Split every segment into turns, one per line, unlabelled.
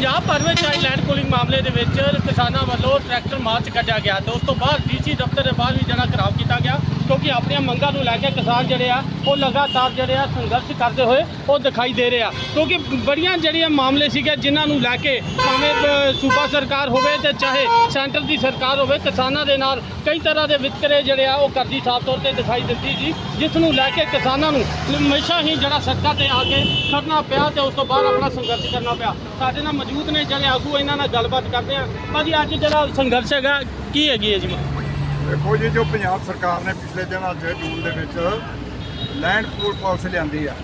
ਪੰਜਾਬ ਭਰ ਵਿੱਚ ਆਈ land pooling ਮਾਮਲੇ ਦੇ ਵਿੱਚ ਕਿਸਾਨਾਂ ਵੱਲੋਂ ਟਰੈਕਟਰ ਮਾਰਚ ਕੱਢਿਆ ਗਿਆ। ਤੇ ਉਸ ਤੋਂ ਬਾਅਦ ਡੀਸੀ ਦਫ਼ਤਰ ਦੇ ਬਾਹਰ ਵੀ ਜਿਹੜਾ ਘਰਾਵ ਕੀਤਾ ਗਿਆ, ਕਿਉਂਕਿ ਆਪਣੀਆਂ ਮੰਗਾਂ ਨੂੰ ਲੈ ਕੇ ਕਿਸਾਨ ਜਿਹੜੇ ਆ, ਉਹ ਲਗਾਤਾਰ ਜਿਹੜੇ ਆ ਸੰਘਰਸ਼ ਕਰਦੇ ਹੋਏ ਉਹ ਦਿਖਾਈ ਦੇ ਰਹੇ ਆ। ਕਿਉਂਕਿ ਬੜੀਆਂ ਜਿਹੜੀਆਂ ਮਾਮਲੇ ਸੀਗੇ, ਜਿਨ੍ਹਾਂ ਨੂੰ ਲੈ ਕੇ ਭਾਵੇਂ ਸੂਬਾ ਸਰਕਾਰ ਹੋਵੇ ਤੇ ਚਾਹੇ ਸੈਂਟਰ ਦੀ ਸਰਕਾਰ ਹੋਵੇ, ਕਿਸਾਨਾਂ ਦੇ ਨਾਲ ਕਈ ਤਰ੍ਹਾਂ ਦੇ ਵਿਤਕਰੇ ਜਿਹੜੇ ਆ, ਉਹ ਕਰਦੀ ਸਾਫ਼ ਤੌਰ ਤੇ ਦਿਖਾਈ ਦਿੱਤੀ ਸੀ, ਜਿਸ ਨੂੰ ਲੈ ਕੇ ਕਿਸਾਨਾਂ ਨੂੰ ਹਮੇਸ਼ਾ ਹੀ ਜਿਹੜਾ ਸੜਕਾਂ ਤੇ ਆ ਕੇ ਖੜਨਾ ਪਿਆ ਤੇ ਉਸ ਤੋਂ ਬਾਅਦ ਆਪਣਾ ਸੰਘਰਸ਼ ਕਰਨਾ ਪਿਆ। ਸਾਡੇ ਨਾਲ ਮੌਜੂਦ ਨੇ ਜਿਹੜੇ ਆਗੂ ਇਹਨਾਂ ਨਾਲ ਗੱਲਬਾਤ ਕਰਦੇ ਆ। ਭਾਜੀ, ਅੱਜ ਜਿਹੜਾ ਸੰਘਰਸ਼ ਹੈਗਾ, ਕੀ ਹੈਗੀ ਹੈ ਜੀ?
ਦੇਖੋ ਜੀ, ਜੋ ਪੰਜਾਬ ਸਰਕਾਰ ਨੇ ਪਿਛਲੇ ਦਿਨ ਅੱਜ ਜੂਨ ਦੇ ਵਿੱਚ ਲੈਂਡ ਪੂਲ ਪਾਲਿਸੀ ਲਿਆਂਦੀ ਆ,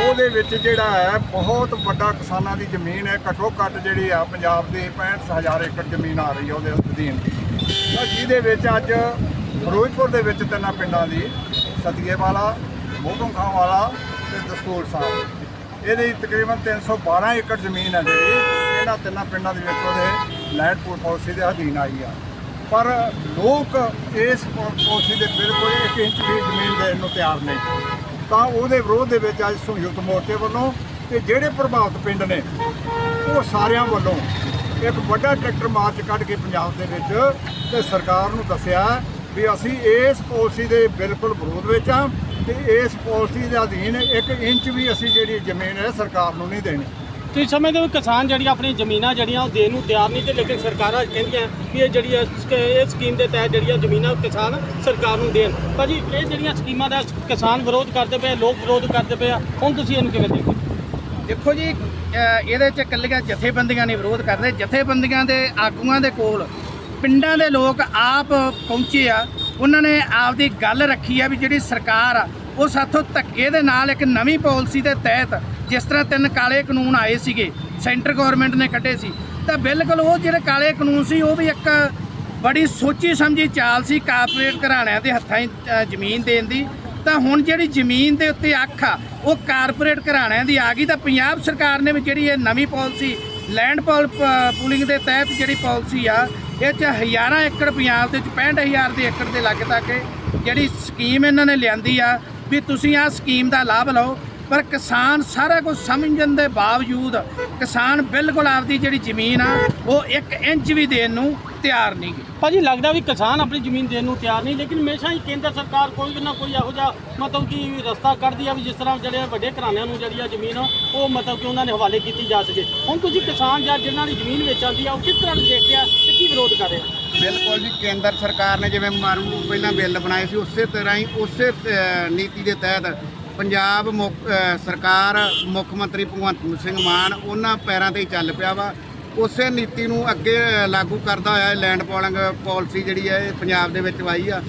ਉਹਦੇ ਵਿੱਚ ਜਿਹੜਾ ਹੈ, ਬਹੁਤ ਵੱਡਾ ਕਿਸਾਨਾਂ ਦੀ ਜ਼ਮੀਨ ਹੈ। ਘੱਟੋ ਘੱਟ ਜਿਹੜੀ ਆ, ਪੰਜਾਬ ਦੀ 65000 ਏਕੜ ਜ਼ਮੀਨ ਆ ਰਹੀ ਹੈ ਉਹਦੇ ਅਧੀਨ। ਤਾਂ ਜਿਹਦੇ ਵਿੱਚ ਅੱਜ ਫਿਰੋਜ਼ਪੁਰ ਦੇ ਵਿੱਚ ਤਿੰਨਾਂ ਪਿੰਡਾਂ ਦੀ ਸਤੀਏ ਵਾਲਾ ਮੋਹਕਮ ਖਾਂ ਵਾਲਾ ਤੇ ਦਸਤੂਰ ਸਾਹਿਬ। ਇਹਦੇ ਤਕਰੀਬਨ 312 ਏਕੜ ਜ਼ਮੀਨ ਹੈ ਜਿਹੜੀ। ਇਹਨਾਂ ਤਿੰਨਾਂ ਪਿੰਡਾਂ ਦੇ ਵਿੱਚ ਉਹਦੇ ਲੈਂਡ ਪੂਲ ਪਾਲਿਸੀ ਦੇ ਅਧੀਨ ਆਈ ਆ। ਪਰ ਲੋਕ ਇਸ ਪਾਲਿਸੀ ਦੇ ਬਿਲਕੁਲ ਇੱਕ ਇੰਚ ਵੀ ਜ਼ਮੀਨ ਦੇਣ ਨੂੰ ਤਿਆਰ ਨਹੀਂ। ਤਾਂ ਉਹਦੇ ਵਿਰੋਧ ਦੇ ਵਿੱਚ ਅੱਜ ਸੰਯੁਕਤ ਮੋਰਚੇ ਵੱਲੋਂ ਤੇ ਜਿਹੜੇ ਪ੍ਰਭਾਵਿਤ ਪਿੰਡ ਨੇ, ਉਹ ਸਾਰਿਆਂ ਵੱਲੋਂ ਇੱਕ ਵੱਡਾ ਟਰੈਕਟਰ ਮਾਰਚ ਕੱਢ ਕੇ ਪੰਜਾਬ ਦੇ ਵਿੱਚ ਤੇ ਸਰਕਾਰ ਨੂੰ ਦੱਸਿਆ ਵੀ ਅਸੀਂ ਇਸ ਪਾਲਿਸੀ ਦੇ ਬਿਲਕੁਲ ਵਿਰੋਧ ਵਿੱਚ ਆ ਤੇ ਇਸ ਪਾਲਿਸੀ ਦੇ ਅਧੀਨ ਇੱਕ ਇੰਚ ਵੀ ਅਸੀਂ ਜਿਹੜੀ ਜ਼ਮੀਨ ਹੈ ਸਰਕਾਰ ਨੂੰ ਨਹੀਂ ਦੇਣੀ।
ਤੁਸੀਂ ਸਮਝਦੇ ਹੋ ਕਿਸਾਨ ਜਿਹੜੀਆਂ ਆਪਣੀ ਜ਼ਮੀਨਾਂ ਜਿਹੜੀਆਂ ਉਹ ਦੇਣ ਨੂੰ ਤਿਆਰ ਨਹੀਂ ਤੇ ਲੇਕਿਨ ਸਰਕਾਰਾਂ ਕਹਿੰਦੀਆਂ ਵੀ ਇਹ ਜਿਹੜੀ ਇਹ ਸਕੀਮ ਦੇ ਤਹਿਤ ਜਿਹੜੀਆਂ ਜ਼ਮੀਨਾਂ ਕਿਸਾਨ ਸਰਕਾਰ ਨੂੰ ਦੇਣ। ਭਾਜੀ ਇਹ ਜਿਹੜੀਆਂ ਸਕੀਮਾਂ ਦਾ ਕਿਸਾਨ ਵਿਰੋਧ ਕਰਦੇ ਪਏ ਲੋਕ ਵਿਰੋਧ ਕਰਦੇ ਪਏ ਆ ਹੁਣ ਤੁਸੀਂ ਇਹਨੂੰ ਕਿਵੇਂ ਦੇਖਦੇ?
ਦੇਖੋ ਜੀ ਇਹਦੇ ਚ ਇਕੱਲੀਆਂ ਜਥੇਬੰਦੀਆਂ ਨੇ ਵਿਰੋਧ ਕਰਦੇ। ਜਥੇਬੰਦੀਆਂ ਦੇ ਆਗੂਆਂ ਦੇ ਕੋਲ ਪਿੰਡਾਂ ਦੇ ਲੋਕ ਆਪ ਪਹੁੰਚੇ ਆ ਉਹਨਾਂ ਨੇ ਆਪਦੀ ਗੱਲ ਰੱਖੀ ਆ ਵੀ ਜਿਹੜੀ ਸਰਕਾਰ ਆ, ਉਹ ਸਾਥੋਂ ਧੱਕੇ ਦੇ ਨਾਲ ਇੱਕ ਨਵੀਂ ਪਾਲਿਸੀ ਦੇ ਤਹਿਤ ਜਿਸ ਤਰ੍ਹਾਂ ਤਿੰਨ ਕਾਲੇ ਕਾਨੂੰਨ ਆਏ ਸੀਗੇ, ਸੈਂਟਰ ਗਵਰਨਮੈਂਟ ਨੇ ਕੱਢੇ ਸੀ, ਤਾਂ ਬਿਲਕੁਲ ਉਹ ਜਿਹੜੇ ਕਾਲੇ ਕਾਨੂੰਨ ਸੀ, ਉਹ ਵੀ ਇੱਕ ਬੜੀ ਸੋਚੀ ਸਮਝੀ ਚਾਲ ਸੀ ਕਾਰਪੋਰੇਟ ਘਰਾਣਿਆਂ ਦੇ ਹੱਥਾਂ 'ਚ ਜ਼ਮੀਨ ਦੇਣ ਦੀ। ਤਾਂ ਹੁਣ ਜਿਹੜੀ ਜ਼ਮੀਨ ਦੇ ਉੱਤੇ ਅੱਖ ਆ, ਉਹ ਕਾਰਪੋਰੇਟ ਘਰਾਣਿਆਂ ਦੀ ਆ ਗਈ। ਤਾਂ ਪੰਜਾਬ ਸਰਕਾਰ ਨੇ ਵੀ ਜਿਹੜੀ ਇਹ ਨਵੀਂ ਪਾਲਿਸੀ, ਲੈਂਡ ਪਾਲ ਪੂਲਿੰਗ ਦੇ ਤਹਿਤ ਜਿਹੜੀ ਪਾਲਿਸੀ ਆ ਇਹ ਚ ਹਜ਼ਾਰਾਂ ਏਕੜ ਪੰਜਾਬ ਦੇ ਚ 65000 ਦੇ ਏਕੜ ਦੇ ਲਾਗੇ ਤੱਕ ਜਿਹੜੀ ਸਕੀਮ ਇਹਨਾਂ ਨੇ ਲਿਆਂਦੀ ਆ, ਵੀ ਤੁਸੀਂ ਆ ਸਕੀਮ ਦਾ ਲਾਭ ਲਓ। ਪਰ ਕਿਸਾਨ ਸਾਰਾ ਕੁਝ ਸਮਝਣ ਦੇ ਬਾਵਜੂਦ ਕਿਸਾਨ ਬਿਲਕੁਲ ਆਪਦੀ ਜਿਹੜੀ ਜ਼ਮੀਨ ਆ, ਉਹ 1 ਇੰਚ ਵੀ ਦੇਣ ਨੂੰ ਤਿਆਰ ਨਹੀਂ ਗੇ।
ਭਾਜੀ, ਲੱਗਦਾ ਵੀ ਕਿਸਾਨ ਆਪਣੀ ਜ਼ਮੀਨ ਦੇਣ ਨੂੰ ਤਿਆਰ ਨਹੀਂ, ਲੇਕਿਨ ਹਮੇਸ਼ਾ ਹੀ ਕੇਂਦਰ ਸਰਕਾਰ ਕੋਈ ਨਾ ਕੋਈ ਇਹੋ ਜਿਹਾ ਮਤਲਬ ਕਿ ਰਸਤਾ ਕੱਢਦੀ ਆ ਵੀ ਜਿਸ ਤਰ੍ਹਾਂ ਜਿਹੜੇ ਵੱਡੇ ਘਰਾਣਿਆਂ ਨੂੰ ਜਿਹੜੀ ਆ ਜ਼ਮੀਨ ਉਹ ਮਤਲਬ ਕਿ ਉਹਨਾਂ ਦੇ ਹਵਾਲੇ ਕੀਤੀ ਜਾ ਸਕੇ। ਹੁਣ ਤੁਸੀਂ ਕਿਸਾਨ ਜਾਂ ਜਿਨ੍ਹਾਂ ਦੀ ਜ਼ਮੀਨ ਵੇਚਣ ਦੀ ਆ, ਉਹ ਕਿਸ ਤਰ੍ਹਾਂ ਦੇਖਦੇ ਆ ਤੇ ਕੀ ਵਿਰੋਧ ਕਰ ਰਹੇ ਆ
ਬਿਲਕੁਲ ਜੀ ਕੇਂਦਰ ਸਰਕਾਰ ਨੇ ਜਿਵੇਂ ਮਾਰੂ ਪਹਿਲਾਂ ਬਿੱਲ ਬਣਾਏ ਸੀ ਉਸੇ ਤਰ੍ਹਾਂ ਹੀ ਉਸੇ ਅ, ਨੀਤੀ ਦੇ ਤਹਿਤ ਪੰਜਾਬ ਮੁੱਖ ਅ, ਸਰਕਾਰ ਮੁੱਖ ਮੰਤਰੀ ਭਗਵੰਤ ਸਿੰਘ ਮਾਨ ਉਹਨਾਂ ਪੈਰਾਂ ਤੇ ਹੀ ਚੱਲ ਪਿਆ ਵਾ। ਉਸੇ ਨੀਤੀ ਨੂੰ ਅੱਗੇ ਅ, ਲਾਗੂ ਕਰਦਾ ਹੋਇਆ ਲੈਂਡ ਪੋਲਿੰਗ ਪਾਲਿਸੀ ਜਿਹੜੀ ਹੈ ਇਹ ਪੰਜਾਬ ਦੇ ਵਿੱਚ ਆਈ ਆ।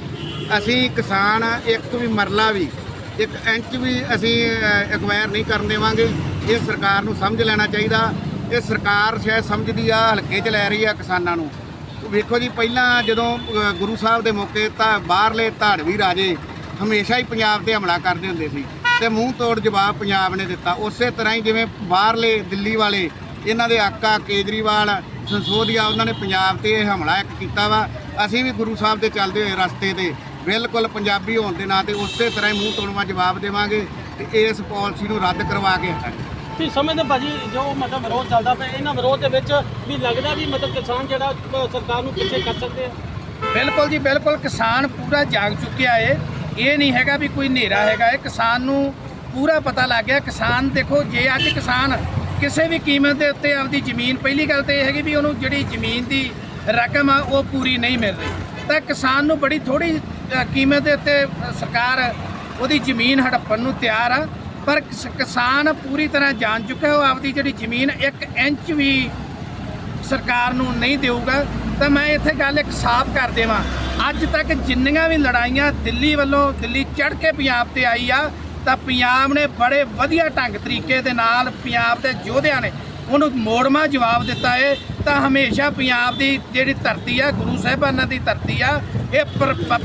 ਅਸੀਂ ਕਿਸਾਨ ਇੱਕ ਵੀ ਮਰਲਾ ਵੀ ਇੱਕ ਇੰਚ ਵੀ ਅਸੀਂ ਐਕਵਾਇਰ ਨਹੀਂ ਕਰਨ ਦੇਵਾਂਗੇ। ਇਹ ਸਰਕਾਰ ਨੂੰ ਸਮਝ ਲੈਣਾ ਚਾਹੀਦਾ। ਇਹ ਸਰਕਾਰ ਸ਼ਾਇਦ ਸਮਝਦੀ ਆ ਹਲਕੇ 'ਚ ਲੈ ਰਹੀ ਆ ਕਿਸਾਨਾਂ ਨੂੰ। ਵੇਖੋ ਜੀ ਪਹਿਲਾਂ ਜਦੋਂ ਅ, ਗੁਰੂ ਸਾਹਿਬ ਦੇ ਮੌਕੇ ਤਾਂ ਬਾਹਰਲੇ ਧਾੜਵੀ ਰਾਜੇ ਹਮੇਸ਼ਾ ਹੀ ਪੰਜਾਬ ਤੇ ਹਮਲਾ ਕਰਦੇ ਹੁੰਦੇ ਸੀ ਤੇ ਮੂੰਹ ਤੋੜ ਜਵਾਬ ਪੰਜਾਬ ਨੇ ਦਿੱਤਾ। ਉਸੇ ਤਰ੍ਹਾਂ ਹੀ ਜਿਵੇਂ ਬਾਹਰਲੇ ਦਿੱਲੀ ਵਾਲੇ ਇਹਨਾਂ ਦੇ ਆਕਾ ਕੇਜਰੀਵਾਲ ਸੰਸੋਧੀਆ ਉਹਨਾਂ ਨੇ ਪੰਜਾਬ ਤੇ ਇਹ ਹਮਲਾ ਇੱਕ ਕੀਤਾ ਵਾ। ਅਸੀਂ ਵੀ ਗੁਰੂ ਸਾਹਿਬ ਦੇ ਚੱਲਦੇ ਹੋਏ ਰਸਤੇ ਤੇ ਬਿਲਕੁਲ ਪੰਜਾਬੀ ਹੋਣ ਦੇ ਨਾਂ ਤੇ ਉਸੇ ਤਰ੍ਹਾਂ ਹੀ ਮੂੰਹ ਤੋੜਵਾ ਜਵਾਬ ਦੇਵਾਂਗੇ ਤੇ ਇਸ ਪਾਲਿਸੀ ਨੂੰ ਰੱਦ ਕਰਵਾ ਕੇ ਹਟਾਂਗੇ।
ਤੁਸੀਂ ਸਮਝਦੇ ਭਾਜੀ, ਜੋ ਮਤਲਬ ਵਿਰੋਧ ਚੱਲਦਾ ਪਿਆ, ਇਹਨਾਂ ਵਿਰੋਧ ਦੇ ਵਿੱਚ ਵੀ ਲੱਗਦਾ ਵੀ ਮਤਲਬ ਕਿਸਾਨ ਜਿਹੜਾ ਸਰਕਾਰ ਨੂੰ ਪਿੱਛੇ ਕਰ ਸਕਦੇ ਆ?
ਬਿਲਕੁਲ ਜੀ, ਬਿਲਕੁਲ। ਕਿਸਾਨ ਪੂਰਾ ਜਾਗ ਚੁੱਕਿਆ ਏ। ਇਹ ਨਹੀਂ ਹੈਗਾ ਵੀ ਕੋਈ ਹਨੇਰਾ ਹੈਗਾ ਇਹ ਕਿਸਾਨ ਨੂੰ ਪੂਰਾ ਪਤਾ ਲੱਗ ਗਿਆ। ਕਿਸਾਨ ਦੇਖੋ, ਜੇ ਅੱਜ ਕਿਸਾਨ ਕਿਸੇ ਵੀ ਕੀਮਤ ਦੇ ਉੱਤੇ ਆਪਦੀ ਜ਼ਮੀਨ, ਪਹਿਲੀ ਗੱਲ ਤੇ ਇਹ ਹੈਗੀ ਵੀ ਉਹਨੂੰ ਜਿਹੜੀ ਜ਼ਮੀਨ ਦੀ ਰਕਮ ਆ, ਉਹ ਪੂਰੀ ਨਹੀਂ ਮਿਲ ਰਹੀ। ਤਾਂ ਕਿਸਾਨ ਨੂੰ ਬੜੀ ਥੋੜੀ ਕੀਮਤ ਦੇ ਉੱਤੇ ਸਰਕਾਰ ਉਹਦੀ ਜ਼ਮੀਨ ਹੜੱਪਣ ਨੂੰ ਤਿਆਰ ਆ। ਪਰ ਕਿਸ- ਕਿਸਾਨ ਪੂਰੀ ਤਰ੍ਹਾਂ ਜਾਣ ਚੁੱਕਾ ਉਹ ਆਪਦੀ ਜਿਹੜੀ ਜ਼ਮੀਨ 1 ਇੰਚ ਵੀ ਸਰਕਾਰ ਨੂੰ ਨਹੀਂ ਦੇਊਗਾ। ਤਾਂ ਮੈਂ ਇੱਥੇ ਗੱਲ ਇੱਕ ਸਾਫ਼ ਕਰ ਦੇਵਾਂ। ਅੱਜ ਤੱਕ ਜਿੰਨੀਆਂ ਵੀ ਲੜਾਈਆਂ ਦਿੱਲੀ ਵੱਲੋਂ ਦਿੱਲੀ ਚੜ੍ਹ ਕੇ ਪੰਜਾਬ ਤੇ ਆਈ ਆ, ਤਾਂ ਪੰਜਾਬ ਨੇ ਬੜੇ ਵਧੀਆ ਢੰਗ ਤਰੀਕੇ ਦੇ ਨਾਲ ਪੰਜਾਬ ਦੇ ਯੋਧਿਆਂ ਨੇ ਉਹਨੂੰ ਮੋੜਮਾ ਜਵਾਬ ਦਿੱਤਾ ਏ। ਤਾਂ ਹਮੇਸ਼ਾ ਪੰਜਾਬ ਦੀ ਜਿਹੜੀ ਧਰਤੀ ਆ, ਗੁਰੂ ਸਾਹਿਬਾਨਾਂ ਦੀ ਧਰਤੀ ਆ, ਇਹ ਪਰ-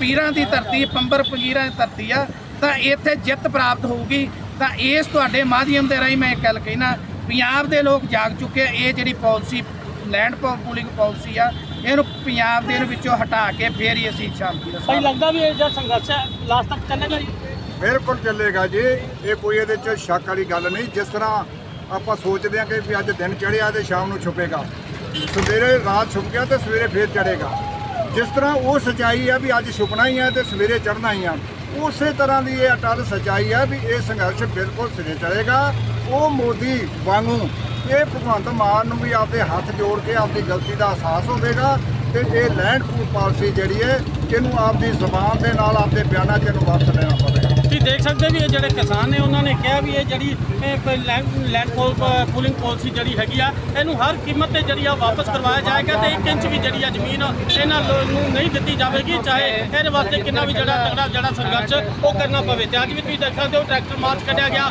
ਪੀਰਾਂ ਦੀ ਧਰਤੀ ਪੰਬਰ ਫਕੀਰਾਂ ਦੀ ਧਰਤੀ ਆ ਤਾਂ ਇੱਥੇ ਜਿੱਤ ਪ੍ਰਾਪਤ ਹੋਊਗੀ ਤਾਂ ਇਸ ਤੁਹਾਡੇ ਮਾਧਿਅਮ ਦੇ ਰਾਹੀਂ ਮੈਂ ਇੱਕ ਗੱਲ ਕਹਿਣਾ ਪੰਜਾਬ ਦੇ ਲੋਕ ਜਾਗ ਚੁੱਕੇ ਆ ਇਹ ਜਿਹੜੀ ਪਾਲਿਸੀ ਲੈਂਡ ਪੂਲਿੰਗ ਪਾਲਿਸੀ ਆ ਇਹਨੂੰ ਪੰਜਾਬ ਦੇ ਇਹਨੂੰ ਵਿੱਚੋਂ ਹਟਾ ਕੇ ਫੇਰ ਹੀ ਅਸੀਂ ਸ਼ਾਂਤੀ ਦਾ
ਭਾਈ
ਸਾਹ
ਲੱਗਦਾ ਵੀ ਇਹ ਜਿਹੜਾ ਸੰਘਰਸ਼ ਹੈ ਲਾਸਟ ਤੱਕ ਚੱਲੇਗਾ ਜੀ?
ਬਿਲਕੁਲ ਚੱਲੇਗਾ ਜੀ। ਇਹ ਕੋਈ ਇਹਦੇ 'ਚ ਸ਼ੱਕ ਵਾਲੀ ਗੱਲ ਨਹੀਂ। ਜਿਸ ਤਰ੍ਹਾਂ ਆਪਾਂ ਸੋਚਦੇ ਹਾਂ ਕਿ ਵੀ ਅੱਜ ਦਿਨ ਚੜ੍ਹਿਆ ਤੇ ਸ਼ਾਮ ਨੂੰ ਛੁਪੇਗਾ। ਸਵੇਰੇ ਰਾਤ ਛੁਪ ਗਿਆ ਤੇ ਸਵੇਰੇ ਫੇਰ ਚੜ੍ਹੇਗਾ। ਜਿਸ ਤਰ੍ਹਾਂ ਉਹ ਸਚਾਈ ਆ ਵੀ ਅੱਜ ਛੁਪਣਾ ਹੀ ਆ ਤੇ ਸਵੇਰੇ ਚੜ੍ਹਨਾ ਹੀ ਆ, ਉਸੇ ਤਰ੍ਹਾਂ ਦੀ ਇਹ ਅਟਲ ਸਚਾਈ ਆ ਵੀ ਇਹ ਸੰਘਰਸ਼ ਬਿਲਕੁਲ ਸਿਰੇ ਚੜੇਗਾ ਉਹ ਮੋਦੀ ਵਾਂਗੂ, ਇਹ ਭਗਵੰਤ ਮਾਨ ਨੂੰ ਵੀ ਆਪਦੇ ਹੱਥ ਜੋੜ ਕੇ ਆਪਦੀ ਗਲਤੀ ਦਾ ਅਹਿਸਾਸ ਹੋਵੇਗਾ ਤੇ ਇਹ ਲੈਂਡ ਪੂਲ ਪਾਲਿਸੀ ਜਿਹੜੀ ਹੈ ਇਹਨੂੰ ਆਪਦੀ ਜ਼ੁਬਾਨ ਦੇ ਨਾਲ, ਆਪਦੇ ਬਿਆਨਾਂ 'ਚ ਇਹਨੂੰ ਵਾਪਸ ਲੈਣਾ ਪਵੇਗਾ।
ਦੇਖ ਸਕਦੇ ਵੀ ਇਹ ਜਿਹੜੇ ਕਿਸਾਨ ਨੇ, ਉਹਨਾਂ ਨੇ ਕਿਹਾ ਵੀ ਇਹ ਜਿਹੜੀ ਲੈਂਡ ਪੂਲਿੰਗ ਪਾਲਿਸੀ ਜਿਹੜੀ ਹੈਗੀ ਆ, ਇਹਨੂੰ ਹਰ ਕੀਮਤ ਤੇ ਜਿਹੜੀ ਆ ਵਾਪਸ ਕਰਵਾਇਆ ਜਾਏਗਾ ਤੇ 1 ਇੰਚ ਵੀ ਜਿਹੜੀ ਆ ਜ਼ਮੀਨ ਇਹਨਾਂ ਲੋ- ਨੂੰ ਨਹੀਂ ਦਿੱਤੀ ਜਾਵੇਗੀ, ਚਾਹੇ ਇਹਦੇ ਵਾਸਤੇ ਕਿੰਨਾ ਵੀ ਜਿਹੜਾ ਤਗੜਾ ਜਿਹੜਾ ਸੰਘਰਸ਼ ਉਹ ਕਰਨਾ ਪਵੇ। ਤੇ ਅੱਜ ਵੀ ਤੁਸੀਂ ਦੇਖ ਸਕਦੇ ਹੋ, ਟਰੈਕਟਰ ਮਾਰਚ ਕੱਢਿਆ ਗਿਆ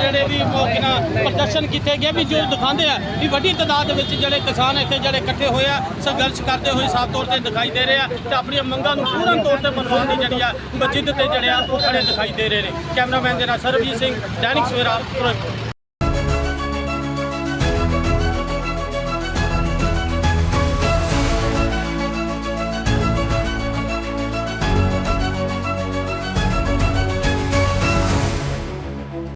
ਜਿਹੜੇ ਵੀ ਉਹ ਕਿਨਾ ਪ੍ਰਦਰਸ਼ਨ ਕੀਤੇ ਗਏ, ਵੀ ਜੋ ਦਿਖਾਉਂਦੇ ਆ, ਵੀ ਵੱਡੀ ਤਾਦਾਦ ਦੇ ਵਿੱਚ ਜਿਹੜੇ ਕਿਸਾਨ ਇੱਥੇ ਜਿਹੜੇ ਇਕੱਠੇ ਹੋਏ ਆ, ਸੰਘਰਸ਼ ਕਰਦੇ ਹੋਏ ਸਾਫ਼ ਤੌਰ ਤੇ ਦਿਖਾਈ ਦੇ ਰਹੇ ਆ, ਤੇ ਆਪਣੀਆਂ ਮੰਗਾਂ ਨੂੰ ਪੂਰਨ ਤੌਰ ਤੇ ਮਨਵਾਉਣ ਦੀ ਜਿਹੜੀ ਆ ਜਿੱਦ ਤੇ ਜਿਹੜੇ ਆ, ਉਹ ਖੜੇ ਦਿਖਾਈ ਦੇ ਦੇ ਰਹੇ ਨੇ। ਕੈਮਰਾਮੈਨ ਦੇ ਨਾਲ ਸਰਬਜੀਤ ਸਿੰਘ ਦੈਨਿਕ ਸਵੇਰਾ ਫਿਰੋਜ਼ਪੁਰ।